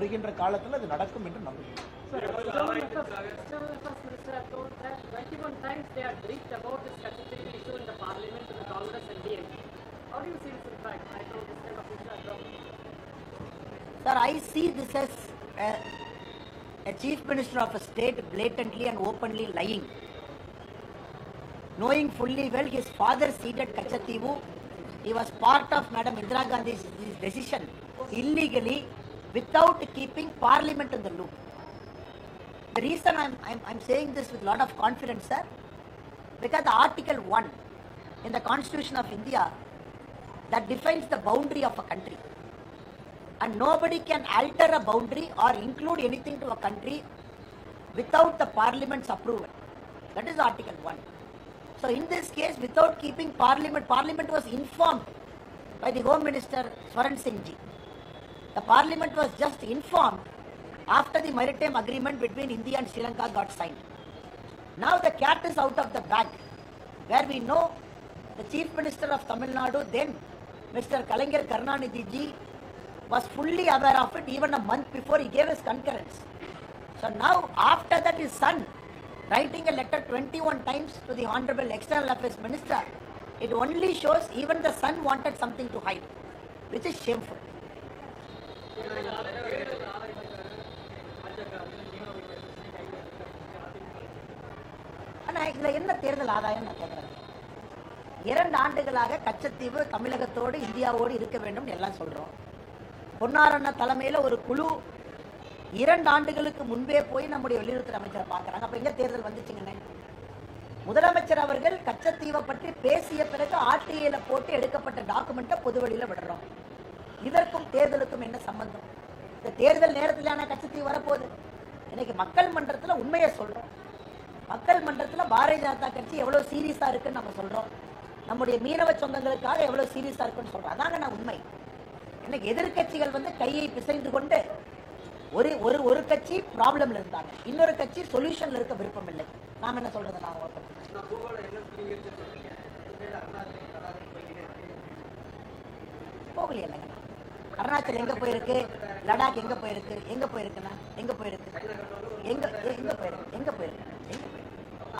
வருகின்ற காலத்தில் அது நடக்கும் என்று நம்புகிறேன் Sir, External Affairs External Affairs Minister have told that 21 times they had briefed about this statutory issue in the Parliament to the Congress and DMK. How do you see this impact? I told this kind of issue as well. Sir, I see this as a, a chief minister of a state blatantly and openly lying. Knowing fully well his father seated Kachativu, he was part of Madam Indira Gandhi's decision illegally without keeping parliament in the loop. The reason I'm, I'm, I'm saying this with a lot of confidence, sir, because the Article 1 in the Constitution of India that defines the boundary of a country and nobody can alter a boundary or include anything to a country without the parliament's approval. That is Article 1. So, in this case, without keeping parliament, parliament was informed by the Home Minister Swaran Singh ji. The parliament was just informed after the maritime agreement between India and Sri Lanka got signed. Now the cat is out of the bag, where we know the Chief Minister of Tamil Nadu, then Mr. Kalanger Karnanidhi ji, was fully aware of it even a month before he gave his concurrence. So now, after that, his son writing a letter 21 times to the Honorable External Affairs Minister, it only shows even the son wanted something to hide, which is shameful. தேர்தல் ஆதாயம் நான் கேட்குறேன். இரண்டு ஆண்டுகளாக கச்சத்தீவு தமிழகத்தோடு இந்தியாவோடு இருக்க வேண்டும் எல்லாம் சொல்றோம். பொன்னாரண்ண தலைமையில ஒரு குழு இரண்டு ஆண்டுகளுக்கு முன்பே போய் நம்முடைய வெளியுறவுத்துறை அமைச்சரை பார்க்குறாங்க. அப்ப எங்க தேர்தல் வந்துச்சுங்கண்ணே? முதலமைச்சர் அவர்கள் கச்சத்தீவை பற்றி பேசிய பிறகு ஆர்டிஐல போட்டு எடுக்கப்பட்ட டாக்குமெண்ட்டை பொதுவெளியில் விடுறோம். இதற்கும் தேர்தலுக்கும் என்ன சம்பந்தம்? இந்த தேர்தல் நேரத்திலான கச்சத்தீவு வரப்போகுது? இன்னைக்கு மக்கள் மன்றத்துல உண்மையை சொல்றோம். மக்கள் மன்றத்தில் பாரதிய ஜனதா கட்சி எவ்வளோ சீரியஸாக இருக்குன்னு நம்ம சொல்கிறோம் நம்முடைய மீனவ சொந்தங்களுக்காக எவ்வளோ சீரியஸாக இருக்குன்னு சொல்கிறோம் அதாங்க நான் உண்மை. எனக்கு எதிர்க்கட்சிகள் வந்து கையை பிசைந்து கொண்டு ஒரு ஒரு ஒரு கட்சி ப்ராப்ளம்ல இருந்தாங்க. இன்னொரு கட்சி சொல்யூஷன்ல இருக்க விருப்பம் இல்லை. நாம் என்ன சொல்றது? நான் போகலையே இல்லைங்க. அருணாச்சல் எங்க போயிருக்கு? லடாக் எங்க போயிருக்கு? எங்க போயிருக்குண்ணா? எங்க போயிருக்கு? எங்க எங்கே போயிருக்கு எங்க போயிருக்கு எங்க போயிருக்கு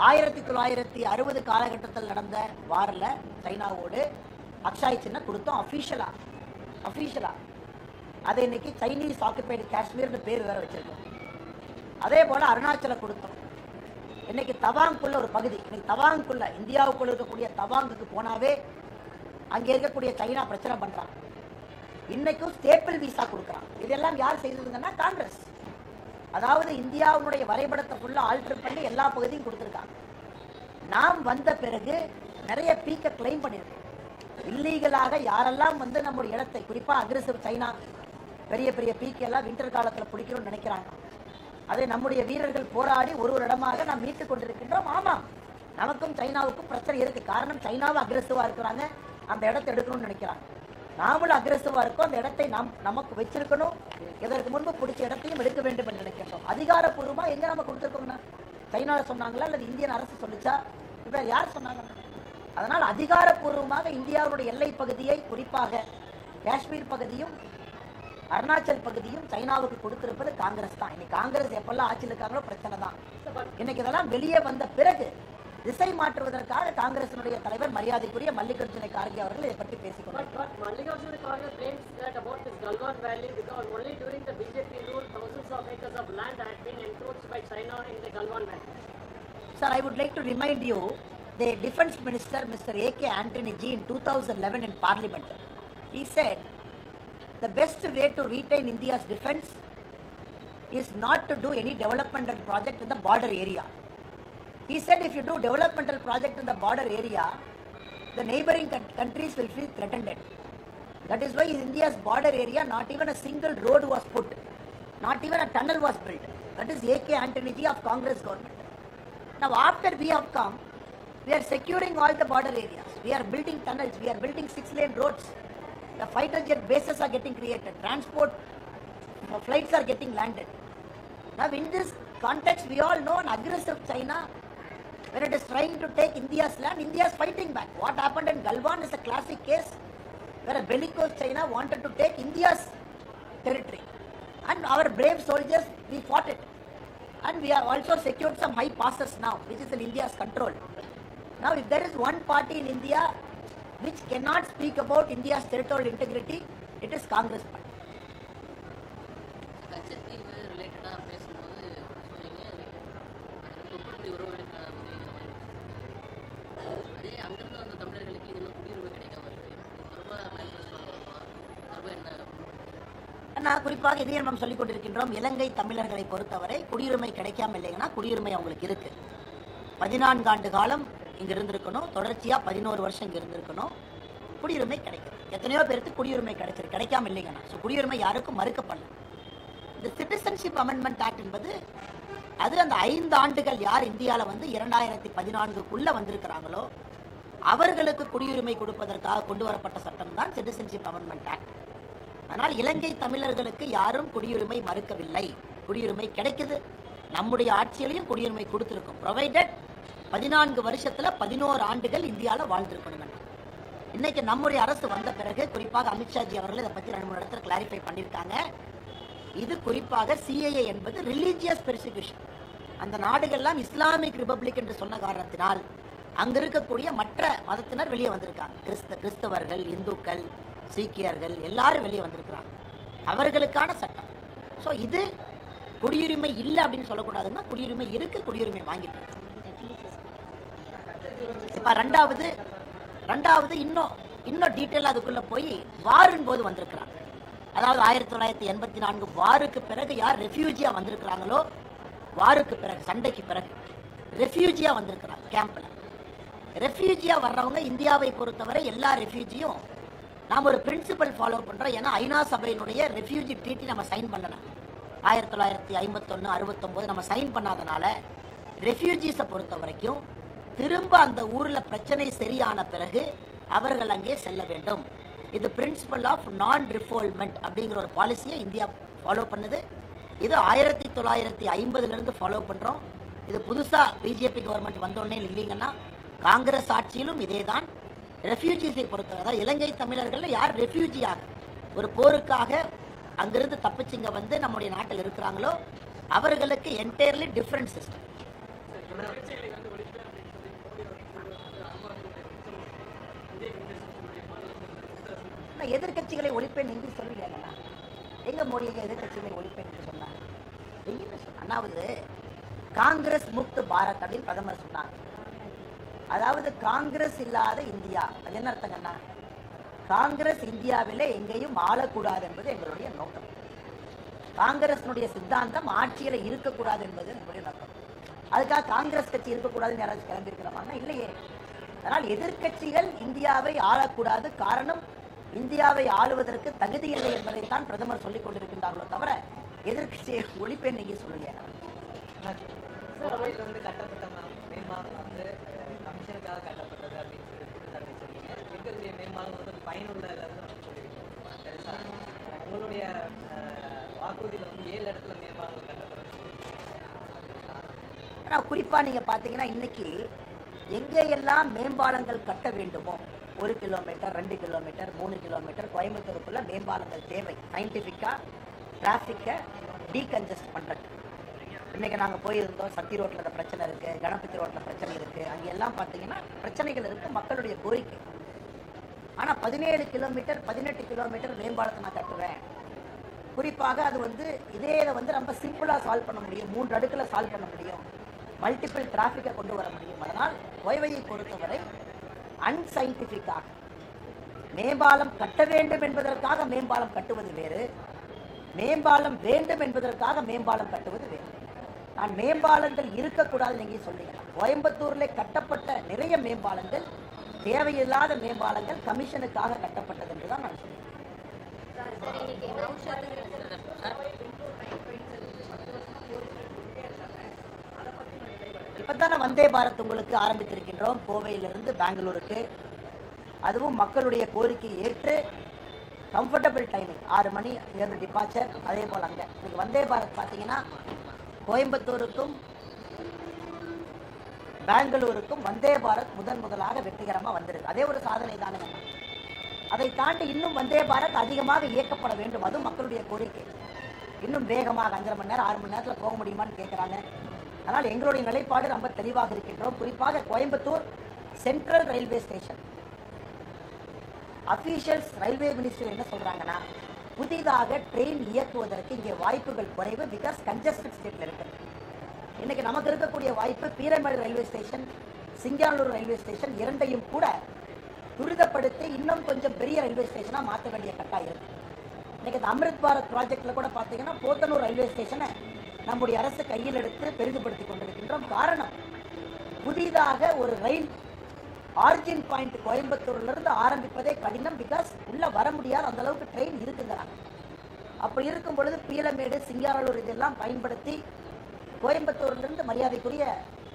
ஆயிரத்தி தொள்ளாயிரத்தி அறுபது காலகட்டத்தில் நடந்த வாரில் சைனாவோடு அக்ஷாய் சின்ன கொடுத்தோம் அஃபீஷியலா அஃபீஷியலா அதை இன்னைக்கு சைனீஸ் ஆக்குபைடு காஷ்மீர்னு பேர் வேற வச்சிருக்கோம். அதே போல அருணாச்சல கொடுத்தோம். இன்னைக்கு தவாங்குள்ள ஒரு பகுதி. இன்னைக்கு தவாங்குள்ள இந்தியாவுக்குள்ள இருக்கக்கூடிய தவாங்குக்கு போனாவே அங்கே இருக்கக்கூடிய சைனா பிரச்சனை பண்ணுறான் இன்னைக்கும் ஸ்டேப்பிள் விசா கொடுக்குறான். இதெல்லாம் யார் செய்ததுங்கன்னா காங்கிரஸ். அதாவது இந்தியாவுடைய வரைபடத்தை ஃபுல்லா ஆல்டர் பண்ணி எல்லா பகுதியும் கொடுத்துருக்காங்க. நாம் வந்த பிறகு நிறைய பீக்கை கிளைம் பண்ணியிருக்கோம். இல்லீகலாக யாரெல்லாம் வந்து நம்முடைய இடத்தை குறிப்பா அக்ரெசிவ் சைனா பெரிய பெரிய பீக்கெல்லாம் வின்டர் காலத்துல பிடிக்கணும்னு நினைக்கிறாங்க. அதை நம்முடைய வீரர்கள் போராடி ஒரு ஒரு இடமாக நாம் மீட்டுக் கொண்டிருக்கின்றோம். ஆமாம் நமக்கும் சைனாவுக்கும் பிரச்சனை இருக்குது காரணம் சைனாவும் அக்ரெசிவாக இருக்கிறாங்க. அந்த இடத்தை எடுக்கணும்னு நினைக்கிறாங்க. நாமளும் அக்ரெசிவா இருக்கோம். அந்த இடத்தை நாம் நமக்கு வச்சிருக்கணும். இதற்கு முன்பு பிடிச்ச இடத்தையும் எடுக்க வேண்டும் என்று நினைக்கின்றோம். அதிகாரப்பூர்வமா எங்க நம்ம கொடுத்துருக்கோம்னா? சைனால சொன்னாங்களா? அல்லது இந்தியன் அரசு சொல்லிச்சா? இப்போ யார் சொன்னாங்க? அதனால் அதிகாரப்பூர்வமாக இந்தியாவுடைய எல்லை பகுதியை குறிப்பாக காஷ்மீர் பகுதியும் அருணாச்சல் பகுதியும் சைனாவுக்கு கொடுத்திருப்பது காங்கிரஸ் தான். இன்னைக்கு காங்கிரஸ் எப்பெல்லாம் ஆட்சியில் இருக்காங்களோ பிரச்சனை தான். இன்னைக்கு இதெல்லாம் வெளியே வந்த பிறகு திசை மாற்றுவதற்காக காங்கிரசினுடைய தலைவர் மரியாதைக்குரிய மல்லிகார்ஜுன கார்கே அவர்கள் இதை பற்றி பேசிக் But, but Mallikarjuna Kharge claims that about this Galwan Valley because only during the BJP rule thousands of acres of land had been encroached by China in the Galwan Valley. Sir, I would like to remind you, the Defense Minister, Mr. A.K. Antony G, in 2011 in Parliament, he said, the best way to retain India's defense is not to do any developmental project in the border area. He said if you do developmental project in the border area, the neighboring countries will feel threatened. That is why in India's border area, not even a single road was put, not even a tunnel was built. That is A.K. Antony of Congress government. Now, after we have come, we are securing all the border areas. We are building tunnels. We are building six-lane roads. The fighter jet bases are getting created. Transport flights are getting landed. Now, in this context, we all know an aggressive China, when it is trying to take India's land, India is fighting back. What happened in Galwan is a classic case where a bellicose China wanted to take India's territory. And our brave soldiers, we fought it. And we have also secured some high passes now, which is in India's control. Now, if there is one party in India which cannot speak about India's territorial integrity, it is Congress party. குறிப்பாக இதையே நம்ம சொல்லிக் கொண்டிருக்கின்றோம் இலங்கை தமிழர்களை பொறுத்தவரை குடியுரிமை கிடைக்காம இல்லைங்கன்னா குடியுரிமை அவங்களுக்கு இருக்கு. பதினான்கு ஆண்டு காலம் இங்க இருந்திருக்கணும் தொடர்ச்சியா பதினோரு வருஷம் இங்க இருந்திருக்கணும். குடியுரிமை கிடைக்கும் எத்தனையோ பேருக்கு குடியுரிமை கிடைச்சிருக்கு. கிடைக்காம இல்லைங்கன்னா ஸோ குடியுரிமை யாருக்கும் மறுக்கப்படல இந்த சிட்டிசன்ஷிப் அமெண்ட்மெண்ட் ஆக்ட் என்பது அது அந்த ஐந்து ஆண்டுகள் யார் இந்தியாவில் வந்து இரண்டாயிரத்தி பதினான்குக்குள்ள வந்திருக்கிறாங்களோ அவர்களுக்கு குடியுரிமை கொடுப்பதற்காக கொண்டு வரப்பட்ட சட்டம் தான் சிட்டிசன்ஷிப் அமெண்ட்மெண்ட் ஆக்ட் ஆனால் இலங்கை தமிழர்களுக்கு யாரும் குடியுரிமை மறுக்கவில்லை. குடியுரிமை கிடைக்குது. நம்முடைய ஆட்சியிலையும் குடியுரிமை கொடுத்துருக்கோம். ப்ரொவைடட் பதினான்கு வருஷத்துல பதினோரு ஆண்டுகள் இந்தியாவில் வாழ்ந்திருக்கணும் இன்னைக்கு நம்முடைய அரசு வந்த பிறகு குறிப்பாக அமித்ஷாஜி அவர்கள் இதை பற்றி ரெண்டு மூணு இடத்துல கிளாரிஃபை பண்ணியிருக்காங்க. இது குறிப்பாக சிஏஏ என்பது ரிலீஜியஸ் பெர்சிக்யூஷன் அந்த நாடுகள்லாம் இஸ்லாமிக் ரிபப்ளிக் என்று சொன்ன காரணத்தினால் அங்க இருக்கக்கூடிய மற்ற மதத்தினர் வெளியே வந்திருக்காங்க. கிறிஸ்த கிறிஸ்தவர்கள் இந்துக்கள் சீக்கியர்கள் எல்லாரும் வெளியே வந்திருக்கிறாங்க. அவர்களுக்கான சட்டம். ஸோ இது குடியுரிமை இல்லை அப்படின்னு சொல்லக்கூடாதுன்னா குடியுரிமை இருக்கு குடியுரிமை வாங்கிட்டு இப்போ ரெண்டாவது ரெண்டாவது இன்னும் இன்னும் டீட்டெயில் அதுக்குள்ளே போய் வாரின் போது வந்திருக்கிறாங்க. அதாவது ஆயிரத்தி தொள்ளாயிரத்தி எண்பத்தி நான்கு வாருக்கு பிறகு யார் ரெஃப்யூஜியாக வந்திருக்கிறாங்களோ வாருக்கு பிறகு சண்டைக்கு பிறகு ரெஃப்யூஜியாக வந்திருக்கிறாங்க கேம்பில் ரெஃப்யூஜியாக வர்றவங்க இந்தியாவை பொறுத்தவரை எல்லா ரெஃப்யூஜியும் நாம் ஒரு பிரின்சிபல் ஃபாலோ பண்ணுறோம் ஏன்னா ஐநா சபையினுடைய ரெஃப்யூஜி ட்ரீட்டி நம்ம சைன் பண்ணல ஆயிரத்தி தொள்ளாயிரத்தி ஐம்பத்தொன்று அறுபத்தொம்போது நம்ம சைன் பண்ணாதனால ரெஃப்யூஜிஸை பொறுத்த வரைக்கும் திரும்ப அந்த ஊரில் பிரச்சனை சரியான பிறகு அவர்கள் அங்கே செல்ல வேண்டும். இது பிரின்சிபல் ஆஃப் நான் ரிஃபோல்மெண்ட் அப்படிங்கிற ஒரு பாலிசியை இந்தியா ஃபாலோ பண்ணுது. இது ஆயிரத்தி தொள்ளாயிரத்தி ஐம்பதுலேருந்து ஃபாலோ பண்ணுறோம் இது புதுசாக பிஜேபி கவர்மெண்ட் வந்தோடனே இல்லைங்கன்னா காங்கிரஸ் ஆட்சியிலும் இதே தான் ரெஃப்யூஜிஸை பொறுத்தவரை அதாவது இலங்கை தமிழர்களில் யார் ரெஃப்யூஜியாக ஒரு போருக்காக அங்கிருந்து தப்பிச்சிங்க வந்து நம்முடைய நாட்டில் இருக்கிறாங்களோ அவர்களுக்கு என்டையர்லி டிஃப்ரெண்ட் சிஸ்டம் எதிர்கட்சிகளை ஒழிப்பேன் என்று சொல்லலைங்கண்ணா எங்க மோடி எதிர்கட்சிகளை எதிர்க்கட்சிகளை ஒழிப்பேன் என்று சொன்னார் அண்ணாவது காங்கிரஸ் முக்து பாரத் அப்படின்னு பிரதமர் சொன்னாங்க அதாவது காங்கிரஸ் இல்லாத இந்தியா. அது என்ன அர்த்தங்கண்ணா காங்கிரஸ் இந்தியாவிலே எங்கேயும் ஆளக்கூடாது என்பது எங்களுடைய நோக்கம். காங்கிரஸினுடைய சித்தாந்தம் ஆட்சியில இருக்கக்கூடாது என்பது எங்களுடைய நோக்கம். அதுக்காக காங்கிரஸ் கட்சி இருக்கக்கூடாதுன்னு யாராச்சும் கிளம்பி இல்லையே. அதனால் எதிர்க்கட்சிகள் இந்தியாவை ஆளக்கூடாது காரணம் இந்தியாவை ஆளுவதற்கு தகுதி இல்லை என்பதைத்தான் பிரதமர் சொல்லிக் கொண்டிருக்கின்றார்களோ தவிர எதிர்கட்சியை ஒழிப்பேன் நீங்கள் சொல்லுங்க. எதுக்காக கட்டப்பட்டது அப்படின்னு சொல்லி குற்றச்சாட்டு வச்சிருக்கீங்க இருக்கக்கூடிய மேம்பாலம் வந்து பயனுள்ள இல்லைன்னு சொல்லியிருக்கோம். பெருசா உங்களுடைய வாக்குறுதியில் வந்து ஏழு இடத்துல மேம்பாலம் கட்டப்படும் ஆனால் குறிப்பாக நீங்கள் பார்த்தீங்கன்னா இன்னைக்கு எங்கேயெல்லாம் மேம்பாலங்கள் கட்ட வேண்டுமோ ஒரு கிலோமீட்டர் ரெண்டு கிலோமீட்டர் மூணு கிலோமீட்டர் கோயம்புத்தூருக்குள்ளே மேம்பாலங்கள் தேவை. சயின்டிஃபிக்காக டிராஃபிக்கை டீகன்ஜஸ்ட் பண்ணுறது இன்றைக்கி நாங்கள் போயிருந்தோம். சக்தி ரோட்டில் அந்த பிரச்சனை இருக்குது கணபதி ரோட்டில் பிரச்சனை இருக்குது அங்கே எல்லாம் பார்த்தீங்கன்னா பிரச்சனைகள் இருக்குது மக்களுடைய கோரிக்கை. ஆனால் பதினேழு கிலோமீட்டர் பதினெட்டு கிலோமீட்டர் மேம்பாலத்தை நான் கட்டுவேன். குறிப்பாக அது வந்து இதே இதை வந்து ரொம்ப சிம்பிளாக சால்வ் பண்ண முடியும். மூன்று அடுக்கில் சால்வ் பண்ண முடியும். மல்டிபிள் டிராஃபிக்கை கொண்டு வர முடியும். அதனால் ஓய்வையை பொறுத்தவரை அன்சைன்டிஃபிக்காக மேம்பாலம் கட்ட வேண்டும் என்பதற்காக மேம்பாலம் கட்டுவது வேறு. மேம்பாலம் வேண்டும் என்பதற்காக மேம்பாலம் கட்டுவது வேறு. நான் மேம்பாலங்கள் இருக்கக்கூடாதுன்னு நீங்கள் சொல்லிக்கலாம் கோயம்புத்தூர்ல கட்டப்பட்ட நிறைய மேம்பாலங்கள் தேவையில்லாத மேம்பாலங்கள் கமிஷனுக்காக கட்டப்பட்டது என்று தான் நான் சொல்லுவேன் இப்போ தானே வந்தே பாரத் உங்களுக்கு ஆரம்பித்திருக்கின்றோம். கோவையிலிருந்து பெங்களூருக்கு. அதுவும் மக்களுடைய கோரிக்கை ஏற்று கம்ஃபர்டபுள் டைமிங் ஆறு மணி இருந்து டிபார்ச்சர் அதே போல் அங்கே. இன்னைக்கு வந்தே பாரத் பார்த்தீங்கன்னா கோயம்புத்தூருக்கும் பெங்களூருக்கும் வந்தே பாரத் முதன் முதலாக வெற்றிகரமாக வந்திருக்கு. அதே ஒரு சாதனை தானுங்க அதை தாண்டி இன்னும் வந்தே பாரத் அதிகமாக இயக்கப்பட வேண்டும். அதுவும் மக்களுடைய கோரிக்கை. இன்னும் வேகமாக அஞ்சரை மணி நேரம் ஆறு மணி நேரத்தில் போக முடியுமான்னு கேட்குறாங்க அதனால் எங்களுடைய நிலைப்பாடு ரொம்ப தெளிவாக இருக்கின்றோம். குறிப்பாக Coimbatore central railway station. Officials railway minister என்ன சொல்கிறாங்கன்னா புதிதாக ட்ரெயின் இயக்குவதற்கு இங்கே வாய்ப்புகள் குறைவு பிகாஸ் கன்ஜஸ்டட் ஸ்டேட்ல இருக்கு. இன்னைக்கு நமக்கு இருக்கக்கூடிய வாய்ப்பு Peelamedu railway station Singanallur railway station இரண்டையும் கூட துரிதப்படுத்தி இன்னும் கொஞ்சம் பெரிய ரயில்வே ஸ்டேஷனாக மாற்ற வேண்டிய கட்டாயம் இருக்குது இன்னைக்கு இந்த அமிர்த் பாரத் ப்ராஜெக்டில் கூட பார்த்தீங்கன்னா போத்தனூர் ரயில்வே ஸ்டேஷனை நம்முடைய அரசு கையில் எடுத்து பெரிதுபடுத்தி கொண்டிருக்கின்றோம். காரணம் புதிதாக ஒரு ரயில் ஆரிஜின் பாயிண்ட் கோயம்புத்தூர்ல இருந்து ஆரம்பிப்பதே கடினம் பிகாஸ் உள்ள வர முடியாத அந்த அளவுக்கு ட்ரெயின் இருக்குங்கிறாங்க அப்படி இருக்கும் பொழுது பீலமேடு சிங்காரலூர் இதெல்லாம் பயன்படுத்தி கோயம்புத்தூர்லேருந்து மரியாதைக்குரிய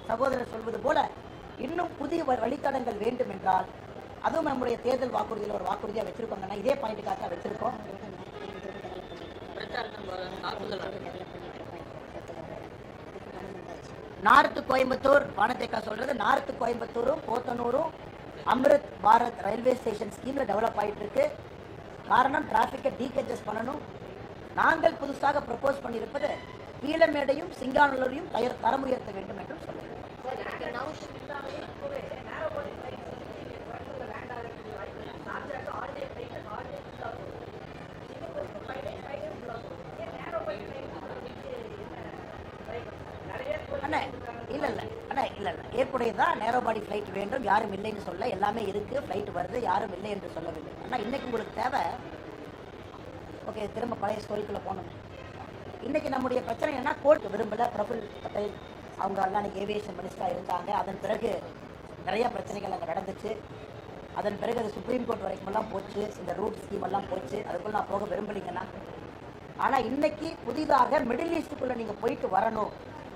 சகோதரர் சொல்வது போல இன்னும் புதிய வ- வழித்தடங்கள் வேண்டும் என்றால் அதுவும் நம்முடைய தேர்தல் வாக்குறுதியில் ஒரு வாக்குறுதியாக வச்சிருக்கோங்கன்னா இதே பாயிண்ட்டுக்காக தான் வச்சிருக்கோம். நார்த்து கோயம்புத்தூர் வானத்தைக்கா சொல்கிறது நார்த்து கோயம்புத்தூரும் போத்தனூரும் அம்ரித் பாரத் ரயில்வே ஸ்டேஷன் ஸ்கீமில் டெவலப் ஆயிட்டு இருக்கு காரணம் டிராஃபிக்கை டீகன்ஜஸ்ட் பண்ணணும். நாங்கள் புதுசாக ப்ரப்போஸ் பண்ணியிருப்பது கீழமேடையும் சிங்கானூரையும் தயர் தரம் உயர்த்த வேண்டும் என்றும் சொல்லுங்கள் அண்ணே இல்ல இல்ல அண்ணா இல்ல இல்ல. ஏற்புடையதான் நேரோ பாடி ஃப்ளைட் வேண்டும் யாரும் இல்லைன்னு சொல்ல எல்லாமே இருக்கு ஃப்ளைட் வருது யாரும் இல்லை என்று சொல்லவில்லை. ஆனால் இன்னைக்கு உங்களுக்கு தேவை ஓகே திரும்ப பழைய ஸ்டோரிக்குள்ள போகணும். இன்னைக்கு நம்முடைய பிரச்சனை என்ன கோர்ட் விரும்பல பிரபுல் பட்டேல் அவங்க அன்னைக்கு ஏவியேஷன் மினிஸ்டரா இருந்தாங்க. அதன் பிறகு நிறைய பிரச்சனைகள் அங்கே நடந்துச்சு. அதன் பிறகு அது சுப்ரீம் கோர்ட் வரைக்கும் எல்லாம் போச்சு. இந்த ரூட் ஸ்கீம் எல்லாம் போச்சு. அதுக்குள்ள நான் போக விரும்பலைங்கன்னா ஆனா இன்னைக்கு புதிதாக மிடில் ஈஸ்டுக்குள்ள நீங்க போயிட்டு வரணும்.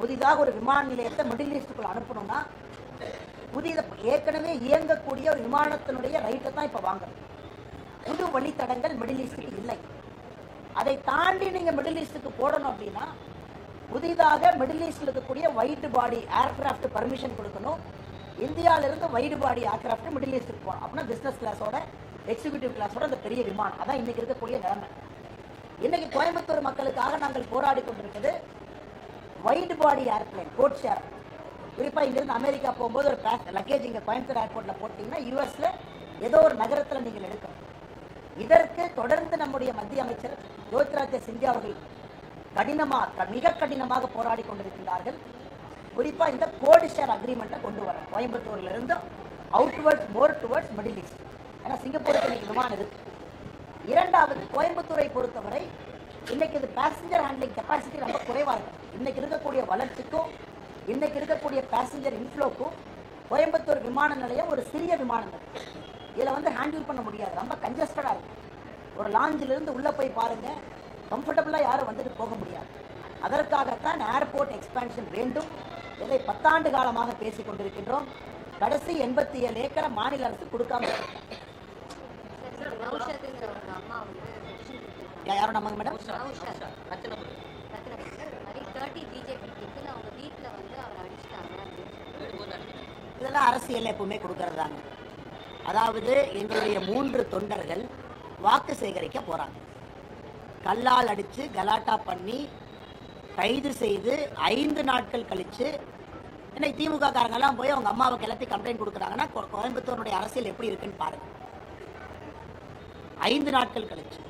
புதிதாக ஒரு விமான நிலையத்தை மிடில் ஈஸ்டுக்குள்ள அனுப்பணும்னா புதித ஏற்கனவே இயங்கக்கூடிய ஒரு விமானத்தினுடைய ரைட்டை தான் இப்போ வாங்குறது புது வழித்தடங்கள் மிடில் ஈஸ்டுக்கு இல்லை. அதை தாண்டி நீங்க மிடில் ஈஸ்டுக்கு போடணும் அப்படின்னா புதிதாக மிடில் ஈஸ்டில் இருக்கக்கூடிய ஒயிட் பாடி ஏர்கிராஃப்ட் பர்மிஷன் கொடுக்கணும். இந்தியாவிலிருந்து வைடு பாடி ஏர்கிராஃப்ட் மிடில் ஈஸ்டுக்கு போகணும். அப்படின்னா பிஸ்னஸ் கிளாஸோட எக்ஸிகியூட்டிவ் கிளாஸோட அந்த பெரிய விமானம். அதான் இன்னைக்கு இருக்கக்கூடிய நிலைமை. இன்னைக்கு கோயம்புத்தூர் மக்களுக்காக நாங்கள் போராடி கொண்டிருக்கிறது. Wide body airplane code share குறிப்பா இங்கேருந்து அமெரிக்கா போகும்போது ஒரு பேக் லக்கேஜ் இங்கே கோயம்புத்தூர் ஏர்போர்ட்ல போட்டிங்கன்னா யூஎஸ்ல ஏதோ ஒரு நகரத்துல நீங்கள் எடுக்கணும். இதற்கு தொடர்ந்து நம்முடைய மத்திய அமைச்சர் ஜோதிராஜ சிந்தியா அவர்கள் கடினமாக மிக கடினமாக போராடி கொண்டிருக்கிறார்கள் குறிப்பா இந்த கோடு ஷேர் அக்ரிமெண்ட்டை கொண்டு வர கோயம்புத்தூர்லேருந்து outwards more towards middle east ஏன்னா சிங்கப்பூருக்கு இன்னைக்கு விமானம் இருக்கு. இரண்டாவது கோயம்புத்தூரை பொறுத்தவரை இன்னைக்கு இது பேசஞ்சர் ஹேண்ட்லிங் கெப்பாசிட்டி ரொம்ப குறைவாக இருக்குது இன்னைக்கு இருக்கக்கூடிய வளர்ச்சிக்கும் இன்னைக்கு இருக்கக்கூடிய பேசஞ்சர் இன்ஃப்ளோக்கும் கோயம்புத்தூர் விமான நிலையம் ஒரு சிறிய விமான நிலையம் இதில் வந்து ஹேண்டில் பண்ண முடியாது. ரொம்ப கன்ஜஸ்டடா இருக்கும் ஒரு லாஞ்சிலிருந்து உள்ளே போய் பாருங்கள் கம்ஃபர்டபுளாக யாரும் வந்துட்டு போக முடியாது. அதற்காகத்தான் ஏர்போர்ட் எக்ஸ்பேன்ஷன் வேண்டும். இதை பத்தாண்டு காலமாக பேசிக் கொண்டிருக்கின்றோம். கடைசி எண்பத்தி ஏழு ஏக்கரை மாநில அரசு கொடுக்காம இருக்கு. அம்மா வந்து petition கொடுத்திருக்காங்க. யா- யாரும் நமக்கு மேடம் நௌஷாத் ரத்தினபுரி ரத்னபுரி. இந்த மாதிரி 30 பிஜேபி டிக்கெட்டில் அவங்க வீட்டில் வந்து அவர் அடிச்சிட்டாங்க அப்படின்னு சொல்லி வீடு போட்டு அடிக்கிறாங்க இதெல்லாம் அரசியல் எப்பவுமே கொடுக்கறதாங்க அதாவது எங்களுடைய மூன்று தொண்டர்கள் வாக்கு சேகரிக்க போறாங்க கல்லால் அடிச்சு கலாட்டா பண்ணி கைது செய்து ஐந்து நாட்கள் கழிச்சு இன்னைக்கு திமுக காரங்கெல்லாம் போய் அவங்க அம்மாவை கிளப்பி கம்ப்ளைண்ட் கொடுக்குறாங்கன்னா கோயம்புத்தூருடைய அரசியல் எப்படி இருக்குன்னு பாருங்க ஐந்து நாட்கள் கழிச்சு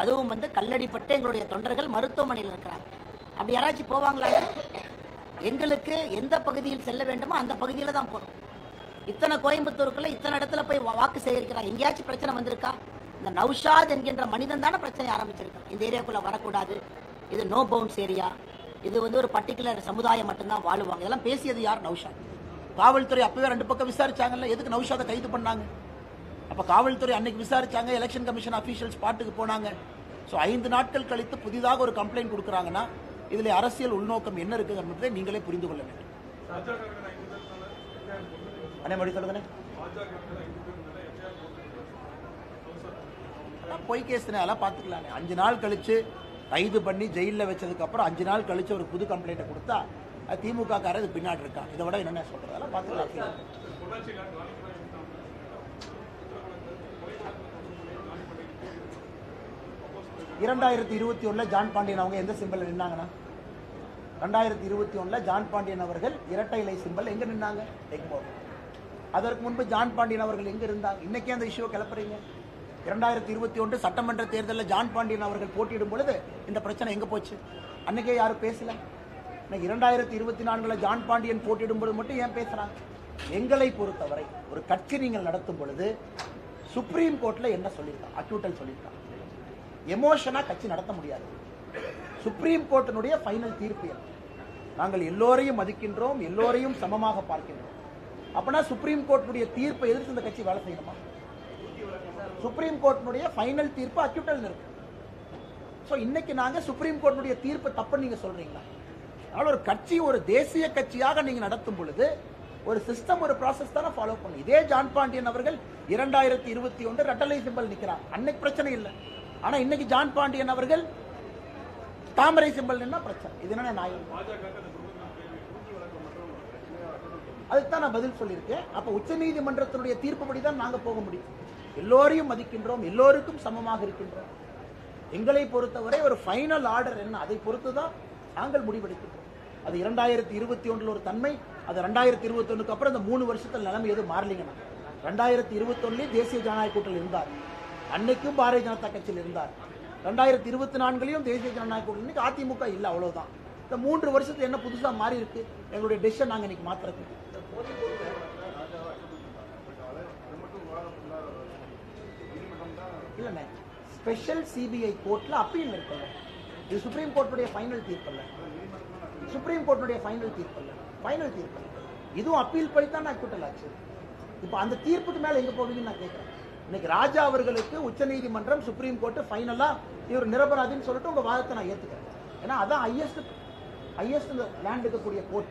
அதுவும் வந்து கல்லடிப்பட்டு எங்களுடைய தொண்டர்கள் மருத்துவமனையில் இருக்கிறாங்க. அப்படி யாராச்சும் போவாங்களா எங்களுக்கு எந்த பகுதியில் செல்ல வேண்டுமோ அந்த பகுதியில தான் போறோம். இத்தனை கோயம்புத்தூருக்குள்ள இத்தனை இடத்துல போய் வாக்கு சேகரிக்கிறாங்க. எங்கேயாச்சும் பிரச்சனை வந்திருக்கா? இந்த நௌஷாத் என்கின்ற மனிதன் தானே பிரச்சனை ஆரம்பிச்சிருக்கான். இந்த ஏரியாக்குள்ள வரக்கூடாது. இது நோ பவுன்ஸ் ஏரியா இது வந்து ஒரு பர்டிகுலர் சமுதாயம் மட்டும்தான் வாழுவாங்க. இதெல்லாம் பேசியது யார்? நௌஷாத். காவல்துறை அப்பவே ரெண்டு பக்கம் விசாரிச்சாங்கல்ல. எதுக்கு நௌஷாதை கைது பண்ணாங்க? அப்போ காவல்துறை அன்னைக்கு விசாரிச்சாங்க எலெக்ஷன் கமிஷன் அபிஷியல்ஸ் ஸ்பாட்டுக்கு போனாங்க. ஸோ ஐந்து நாட்கள் கழித்து புதிதாக ஒரு கம்ப்ளைண்ட் கொடுக்குறாங்கன்னா இதில் அரசியல் உள்நோக்கம் என்ன இருக்குங்கிறதை நீங்களே புரிந்து கொள்ள வேண்டும். அண்ணே மறுபடி சொல்லுங்கண்ணே. பொய் கேஸ்னே அதெல்லாம் அஞ்சு நாள் கழிச்சு கைது பண்ணி ஜெயிலில் வச்சதுக்கு அப்புறம் அஞ்சு நாள் கழிச்சு ஒரு புது கம்ப்ளைண்ட்டை கொடுத்தா திமுக காரர் பின்னாடி இருக்கான். இதை விட என்னென்ன சொல்றதெல்லாம் பார்த்துக்கலாம். இரண்டாயிரத்தி இருபத்தி ஒண்ணுல ஜான் பாண்டியன் அவங்க எந்த சிம்பிள் நின்னாங்கண்ணா ரெண்டாயிரத்தி இருபத்தி ஒண்ணுல ஜான் பாண்டியன் அவர்கள் இரட்டை இலை சிம்பிள் எங்க நின்னாங்க? எக்மோர் அதற்கு முன்பு ஜான் பாண்டியன் அவர்கள் எங்க இருந்தாங்க? இன்னைக்கே அந்த இஷ்யூவை கிளப்புறீங்க. இரண்டாயிரத்தி இருபத்தி ஒன்று சட்டமன்ற தேர்தலில் ஜான் பாண்டியன் அவர்கள் போட்டியிடும் பொழுது இந்த பிரச்சனை எங்க போச்சு? அன்னைக்கே யாரும் பேசல. இன்னைக்கு இரண்டாயிரத்தி இருபத்தி நான்குல ஜான் பாண்டியன் போட்டியிடும் பொழுது மட்டும் ஏன் பேசுறாங்க? எங்களை பொறுத்தவரை ஒரு கட்சி நீங்கள் நடத்தும் பொழுது சுப்ரீம் கோர்ட்ல என்ன சொல்லியிருக்காங்க அக்யூட்டல் சொல்லியிருக்காங்க எமோஷனா கட்சி நடத்த முடியாது. சுப்ரீம் கோர்ட்டினுடைய ஃபைனல் தீர்ப்பு நாங்கள் எல்லோரையும் மதிக்கின்றோம் எல்லோரையும் சமமாக பார்க்கின்றோம். அப்படின்னா சுப்ரீம் கோர்ட்டுடைய தீர்ப்பை எதிர்த்து இந்த கட்சி வேலை செய்யணுமா? சுப்ரீம் கோர்ட்டினுடைய ஃபைனல் தீர்ப்பு அக்யூட்டல் இருக்கு. ஸோ இன்னைக்கு நாங்க சுப்ரீம் கோர்ட்டினுடைய தீர்ப்பு தப்புன்னு நீங்க சொல்றீங்களா? அதனால ஒரு கட்சி ஒரு தேசிய கட்சியாக நீங்க நடத்தும் பொழுது ஒரு சிஸ்டம் ஒரு ப்ராசஸ் தானே ஃபாலோ பண்ணும். இதே ஜான் பாண்டியன் அவர்கள் இரண்டாயிரத்தி இருபத்தி ஒன்று ரெட்டலை சிம்பல் நிற்கிறார் அன்னைக்கு பிரச்சனை இல்லை. ஆனா இன்னைக்கு ஜான் பாண்டியன் அவர்கள் தாமரை சிம்பல் என்ன பிரச்சனை. இது என்ன நியாயம். அதுதான் தான் நான் பதில் சொல்லியிருக்கேன். அப்போ உச்ச நீதிமன்றத்தினுடைய தீர்ப்புப்படி தான் நாங்கள் போக முடியும். எல்லோரையும் மதிக்கின்றோம். எல்லோருக்கும் சமமாக இருக்கின்றோம். எங்களை பொறுத்தவரை ஒரு ஃபைனல் ஆர்டர் என்ன? அதை பொறுத்து தான் நாங்கள் முடிவெடுக்கின்றோம். அது இரண்டாயிரத்தி இருபத்தி ஒன்றில் ஒரு தன்மை அது ரெண்டாயிரத்தி இருபத்தி அப்புறம் இந்த மூணு வருஷத்தில் நிலைமை எதுவும் மாறலிங்கண்ணா ரெண்டாயிரத்தி இருபத்தி தேசிய ஜனநாயக கூட்டத்தில் இருந்தார். அன்னைக்கும் பாரதிய ஜனதா கட்சியில் இருந்தார். ரெண்டாயிரத்தி இருபத்தி நான்குலையும் தேசிய ஜனநாயக கூட்டணி இன்னைக்கு அதிமுக இல்லை அவ்வளவுதான். இந்த மூன்று வருஷத்துல என்ன புதுசா மாறி இருக்கு எங்களுடைய டெசிஷன் நாங்க இன்னைக்கு மாத்துறதுக்கு. இல்லண்ணே ஸ்பெஷல் சிபிஐ கோர்ட்ல அப்பீல் இருக்கல இது சுப்ரீம் கோர்ட்டுடைய ஃபைனல் தீர்ப்பல்ல. சுப்ரீம் கோர்ட்டுடைய ஃபைனல் தீர்ப்பல்ல. ஃபைனல் தீர்ப்பல்ல இதுவும் அப்பீல் படி தான் அக்யூட்டல் ஆச்சு. இப்போ அந்த தீர்ப்புக்கு மேல எங்க போவீங்கன்னு நான் கேட்குறேன் இன்னைக்கு ராஜா அவர்களுக்கு உச்சநீதிமன்றம் சுப்ரீம் கோர்ட்டு ஃபைனலாக இவர் நிரபராதின்னு சொல்லிட்டு உங்கள் வாதத்தை நான் ஏற்றுக்கிறேன் ஏன்னா அதான் ஹையஸ்ட் ஹையஸ்ட் இந்த லேண்ட் இருக்கக்கூடிய கோர்ட்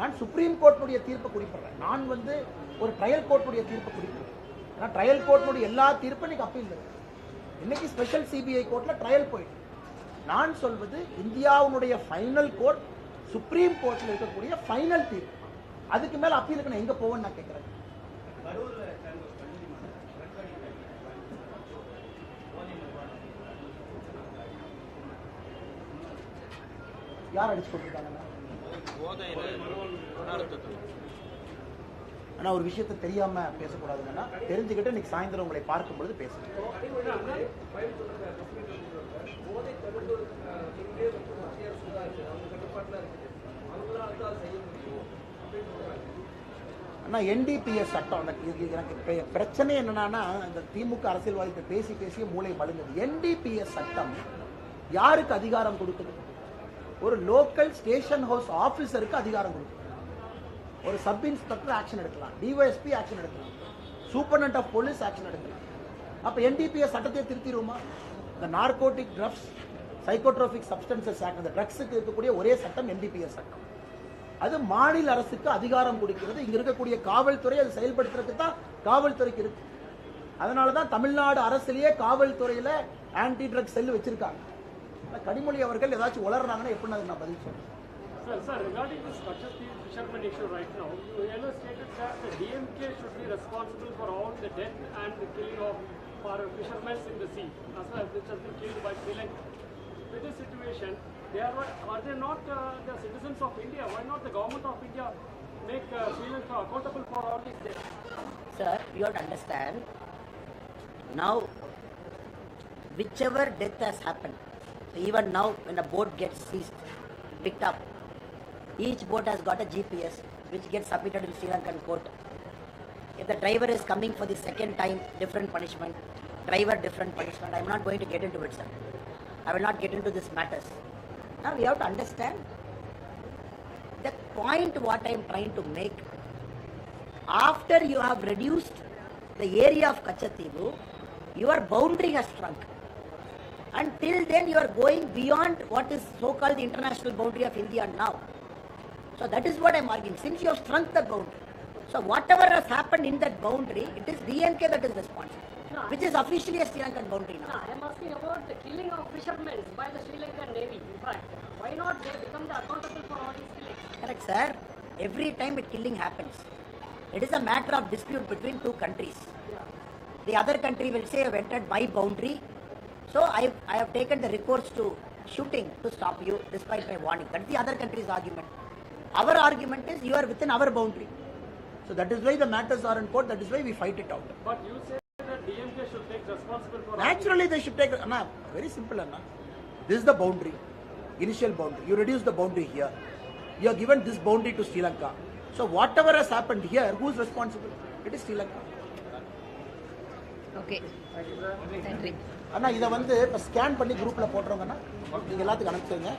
நான் சுப்ரீம் கோர்ட்டுடைய தீர்ப்பை குறிப்பிடுறேன். நான் வந்து ஒரு ட்ரையல் கோர்ட்டுடைய தீர்ப்பை குறிப்பிடுறேன். ஏன்னா ட்ரையல் கோர்ட்டுடைய எல்லா தீர்ப்பும் இன்னைக்கு அப்பீல் இருக்கு. இன்னைக்கு ஸ்பெஷல் சிபிஐ கோர்ட்டில் ட்ரையல் போயிட்டு நான் சொல்வது இந்தியாவுடைய ஃபைனல் கோர்ட் சுப்ரீம் கோர்ட்டில் இருக்கக்கூடிய ஃபைனல் தீர்ப்பு. அதுக்கு மேலே அப்பீலுக்கு நான் எங்கே போவேன்னு நான் கேட்குறேன் யார் அடிச்சு கொடுத்துருக்காங்க ஆனா ஒரு விஷயத்தை தெரியாம பேசக்கூடாதுங்கன்னா தெரிஞ்சுக்கிட்டு இன்னைக்கு சாயந்தரம் உங்களை பார்க்கும் பொழுது பேசுங்க என்டிபிஎஸ் சட்டம் எனக்கு பிரச்சனை என்னன்னா இந்த திமுக அரசியல்வாதிகிட்ட பேசி பேசி மூளை மழுங்குது என்டிபிஎஸ் சட்டம் யாருக்கு அதிகாரம் கொடுக்குது ஒரு லோக்கல் ஸ்டேஷன் ஹவுஸ் ஆஃபீஸருக்கு அதிகாரம் கொடுக்குது ஒரு சப் இன்ஸ்பெக்டர் ஆக்ஷன் எடுக்கலாம். டிஒஎஸ்பி ஆக்ஷன் எடுக்கலாம். சூப்பர்டென்ட் ஆஃப் போலீஸ் ஆக்ஷன் எடுக்கலாம். அப்போ என்டிபிஎஸ் சட்டத்தை திருத்திடுவோமா? இந்த narcotic drugs psychotropic substances act அந்த ட்ரக்ஸுக்கு இருக்கக்கூடிய ஒரே சட்டம் என்டிபிஎஸ் சட்டம். அது மாநில அரசுக்கு அதிகாரம் கொடுக்கிறது. இங்க இருக்கக்கூடிய காவல்துறை அது செயல்படுத்துறதுக்கு தான் காவல்துறைக்கு இருக்கு. அதனால தான் தமிழ்நாடு அரசுலயே காவல்துறையில ஆன்டி ட்ரக் செல் வச்சிருக்காங்க. கனிமொழி அவர்கள் ஏதாச்சும் உளறாங்கன்னா எப்படி அதுக்கு நான் பதில் சொல்றேன் Sir, sir, regarding this Kachati fisherman issue right now, you earlier stated that the DMK should be responsible for all the death and the killing of for fishermen in the sea, as well which has been killed by Sri Lanka. With this situation, they are are they not uh, the citizens of India? Why not the government of India make uh, Sri Lanka accountable for all these deaths? Sir, you have to understand. Now, whichever death has happened, even now when a boat gets seized, picked up, each boat has got a GPS which gets submitted in Sri Lankan court. If the driver is coming for the second time, different punishment. Driver, different punishment. I am not going to get into it, sir. I will not get into this matters. Now we have to understand the point what I am trying to make after you have reduced the area of Kachativu, your boundary has shrunk. Until then, you are going beyond what is so called the international boundary of India now. So that is what I am arguing. Since you have shrunk the boundary, so whatever has happened in that boundary, it is DMK that is responsible, which is officially a Sri Lankan boundary No, now. I am asking about the killing of fishermen by the Sri Lankan Navy. In fact, why not they become the accountable for all these killings? Correct, sir. Every time a killing happens, it is a matter of dispute between two countries. The other country will say, I've entered my boundary, so I, I have taken the recourse to shooting to stop you despite my warning. That's the other country's argument. Our argument is you are within our boundary. So that is why the matters are in court. That is why we fight it out. But you say that DMK should take responsibility for. Naturally, they should take. Anna, very simple, Anna. This is the boundary, initial boundary. You reduce the boundary here. You are given this boundary to Sri Lanka. So whatever has happened here, who is responsible? It is Sri Lanka. Okay. Thank you. அண்ணா இதை வந்து இப்போ scan பண்ணி குரூப்பில் போட்டுறவங்கன்னா நீங்கள் எல்லாத்துக்கும் அனுப்பிச்சுங்க